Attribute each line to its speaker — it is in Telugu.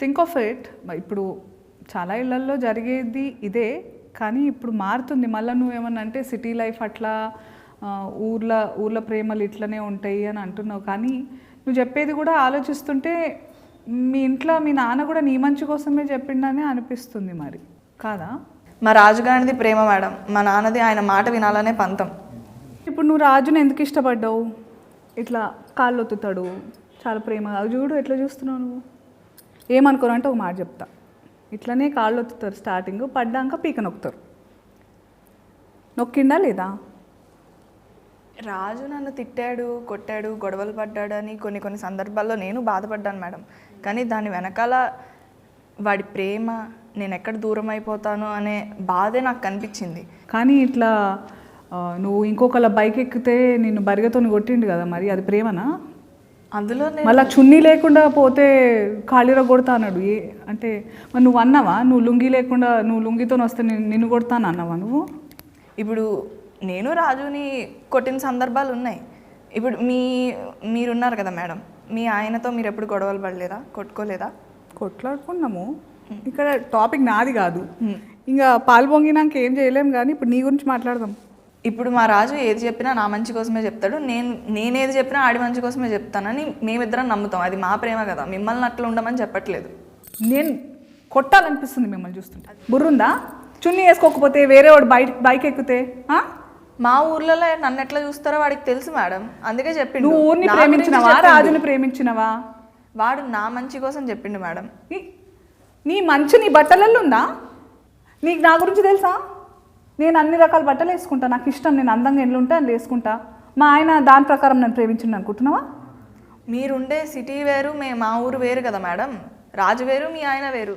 Speaker 1: థింక్ ఆఫ్ ఇట్ ఇప్పుడు చాలా ఇళ్ళల్లో జరిగేది ఇదే కానీ ఇప్పుడు మారుతుంది. మళ్ళీ నువ్వు ఏమన్నా అంటే సిటీ లైఫ్ అట్లా ఊర్ల ఊర్ల ప్రేమలు ఇట్లనే ఉంటాయి అని అంటున్నావు. కానీ నువ్వు చెప్పేది కూడా ఆలోచిస్తుంటే మీ ఇంట్లో మీ నాన్న కూడా నీ మంచి కోసమే చెప్పిండని అనిపిస్తుంది మరి. కాదా?
Speaker 2: మా రాజుగారిది ప్రేమ మేడం. మా నాన్నది ఆయన మాట వినాలనే పంతం.
Speaker 1: ఇప్పుడు నువ్వు రాజుని ఎందుకు ఇష్టపడ్డావు? ఇట్లా కాళ్ళు ఒత్తుతాడు చాలా ప్రేమగా. చూడు ఎట్లా చూస్తున్నావు నువ్వు? ఏమనుకోరు అంటే ఒక మాట చెప్తా. ఇట్లనే కాళ్ళు ఒత్తుతారు స్టార్టింగ్ పడ్డాక పీక నొక్కుతారు. నొక్కిండా లేదా?
Speaker 2: రాజు నన్ను తిట్టాడు కొట్టాడు గొడవలు పడ్డాడు అని కొన్ని కొన్ని సందర్భాల్లో నేను బాధపడ్డాను మేడం. కానీ దాని వెనకాల వాడి ప్రేమ నేను ఎక్కడ దూరం అయిపోతాను అనే బాధే నాకు కనిపించింది.
Speaker 1: కానీ ఇట్లా నువ్వు ఇంకొకళ్ళ బైక్ ఎక్కితే నిన్ను బరిగతో కొట్టిండు కదా మరి అది ప్రేమనా?
Speaker 2: అందులో
Speaker 1: మళ్ళీ చున్నీ లేకుండా పోతే ఖాళీలో కొడతా అన్నాడు. ఏ అంటే మరి నువ్వు అన్నావా? నువ్వు లుంగి లేకుండా నువ్వు లుంగితో వస్తే నేను నిన్ను కొడతాను అన్నావా నువ్వు?
Speaker 2: ఇప్పుడు నేను రాజుని కొట్టిన సందర్భాలు ఉన్నాయి. ఇప్పుడు మీ మీరున్నారు కదా మేడం. మీ ఆయనతో మీరు ఎప్పుడు గొడవలు పడలేదా? కొట్టుకోలేదా?
Speaker 1: కొట్లాడుకున్నాము. ఇక్కడ టాపిక్ నాది కాదు. ఇంకా పాలు పొంగినాక ఏం చేయలేం కానీ ఇప్పుడు నీ గురించి మాట్లాడదాం.
Speaker 2: ఇప్పుడు మా రాజు ఏది చెప్పినా నా మంచి కోసమే చెప్తాడు. నేను నేనేది చెప్పినా ఆడి మంచి కోసమే చెప్తానని మేమిద్దరం నమ్ముతాం. అది మా ప్రేమ కదా. మిమ్మల్ని అట్లా ఉండమని చెప్పట్లేదు.
Speaker 1: నేను కొట్టాలనిపిస్తుంది మిమ్మల్ని చూస్తుంటే. బుర్రుందా? చున్నీ వేసుకోకపోతే వేరే వాడు బైక్ బైక్ ఎక్కితే?
Speaker 2: మా ఊర్లలో నన్ను ఎట్లా చూస్తారో వాడికి తెలుసు మేడం. అందుకే చెప్పిండు.
Speaker 1: నువ్వు ఊరిని
Speaker 2: నా గురించి
Speaker 1: ప్రేమించినవా?
Speaker 2: చెప్పిండు.
Speaker 1: రాజుని ప్రేమించినవా?
Speaker 2: వాడు నా మంచి కోసం చెప్పిండు మేడం.
Speaker 1: నీ- నీ మంచు నీ బట్టలలో ఉందా? నీకు నా గురించి తెలుసా? నేను అన్ని రకాల బట్టలు వేసుకుంటా. నాకు ఇష్టం నేను అందంగా ఎల్లు ఉంటే అందులో వేసుకుంటా. మా ఆయన దాని ప్రకారం నన్ను ప్రేమించండి అనుకుంటున్నావా?
Speaker 2: మీరుండే సిటీ వేరు మే మా ఊరు వేరు కదా మేడం. రాజు వేరు మీ ఆయన వేరు.